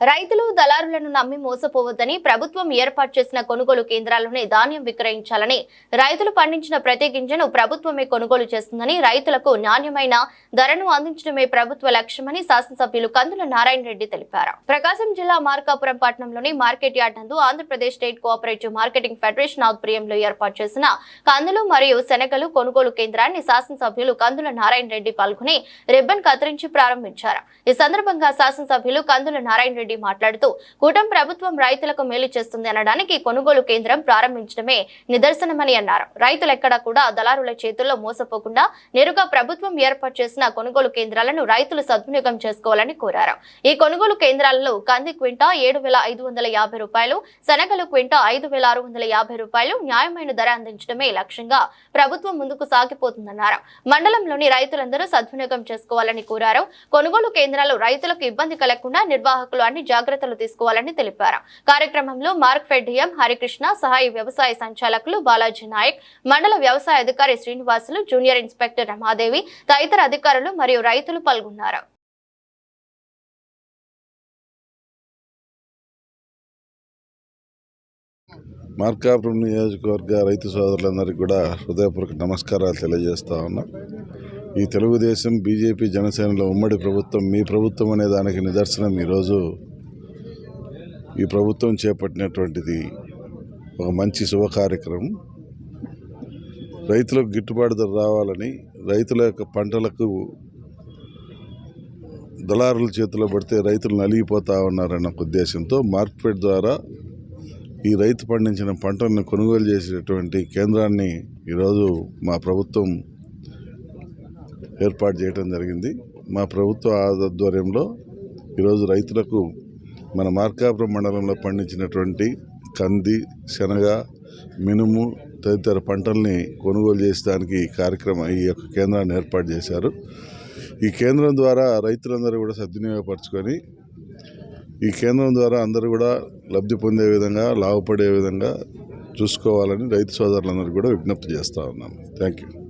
రైతులు దళారులను నమ్మి మోసపోవద్దని ప్రభుత్వం ఏర్పాటు చేసిన కొనుగోలు కేంద్రాల్లోనే ధాన్యం విక్రయించాలని రైతులు పండించిన ప్రతి గింజను ప్రభుత్వమే కొనుగోలు చేస్తుందని రైతులకు నాణ్యమైన ధరను అందించడమే ప్రభుత్వ లక్ష్యమని శాసనసభ్యులు కందుల నారాయణ రెడ్డి తెలిపారు. ప్రకాశం జిల్లా మార్కాపురం పట్టణంలోని మార్కెట్ యార్డ్ నందు Andhra Pradesh state cooperative marketing federation ఆధ్వర్యంలో ఏర్పాటు చేసిన కందులు మరియు శనగలు కొనుగోలు కేంద్రాన్ని శాసనసభ్యులు కందుల నారాయణ రెడ్డి పాల్గొని రిబ్బన్ కత్తిరించి ప్రారంభించారు. ఈ సందర్భంగా శాసనసభ్యులు కందుల నారాయణ రెడ్డి రెడ్డి మాట్లాడుతూ కూటమి ప్రభుత్వం రైతులకు మేలు చేస్తుంది అనడానికి కొనుగోలు కేంద్రం ప్రారంభించడమే నిదర్శనమని అన్నారు. రైతులు ఎక్కడా కూడా దళారుల చేతుల్లో మోసపోకుండా నేరుగా ప్రభుత్వం ఏర్పాటు చేసిన కొనుగోలు కేంద్రాలను రైతులు సద్వినియోగం చేసుకోవాలని కోరారు. ఈ కొనుగోలు కేంద్రాలలో కంది క్వింటా ఏడు వేల ఐదు వందల యాభై రూపాయలు శనగలు క్వింటా ఐదు వేల ఆరు వందల యాభై రూపాయలు న్యాయమైన ధర అందించడమే లక్ష్యంగా ప్రభుత్వం ముందుకు సాగిపోతుందన్నారు. మండలంలోని రైతులందరూ సద్వినియోగం చేసుకోవాలని కోరారు. కొనుగోలు కేంద్రాలు రైతులకు ఇబ్బంది కలగకుండా నిర్వాహకులు అన్ని జాగ్రత్తలు తీసుకోవాలని తెలిపారు. కార్యక్రమంలో మార్క్ ఫెడ్డియం హరికృష్ణ సహాయ వ్యవసాయ సంచాలకులు బాలాజీ నాయక్ మండల వ్యవసాయ అధికారి శ్రీనివాసులు జూనియర్ ఇన్స్పెక్టర్ రమాదేవి తదితర అధికారులు మరియు రైతులు పాల్గొన్నారు. మార్కాపురం నియోజకవర్గ రైతు సోదరులందరికీ కూడా హృదయపూర్వక నమస్కారాలు తెలియజేస్తా ఉన్నా. ఈ తెలుగుదేశం బీజేపీ జనసేనల ఉమ్మడి ప్రభుత్వం మీ ప్రభుత్వం అనే దానికి నిదర్శనం ఈరోజు ఈ ప్రభుత్వం చేపట్టినటువంటిది ఒక మంచి శుభ కార్యక్రమం. రైతులకు గిట్టుబాటు ధర రావాలని రైతుల యొక్క పంటలకు దళారుల చేతిలో పడితే రైతులు నలిగిపోతా ఉన్నారన్న ఉద్దేశంతో మార్కెట్ ద్వారా ఈ రైతు పండించిన పంటలను కొనుగోలు చేసేటువంటి కేంద్రాన్ని ఈరోజు మా ప్రభుత్వం ఏర్పాటు చేయడం జరిగింది. మా ప్రభుత్వ ఆధ్వర్యంలో ఈరోజు రైతులకు మన మార్కాపురం మండలంలో పండించినటువంటి కంది శనగ మినుము తదితర పంటల్ని కొనుగోలు చేసేదానికి కార్యక్రమం ఈ యొక్క కేంద్రాన్ని ఏర్పాటు చేశారు. ఈ కేంద్రం ద్వారా రైతులందరూ కూడా సద్వినియోగపరచుకొని ఈ కేంద్రం ద్వారా అందరూ కూడా లబ్ధి పొందే విధంగా లాభపడే విధంగా చూసుకోవాలని రైతు సోదరులందరూ కూడా విజ్ఞప్తి చేస్తూ ఉన్నాను థ్యాంక్ యూ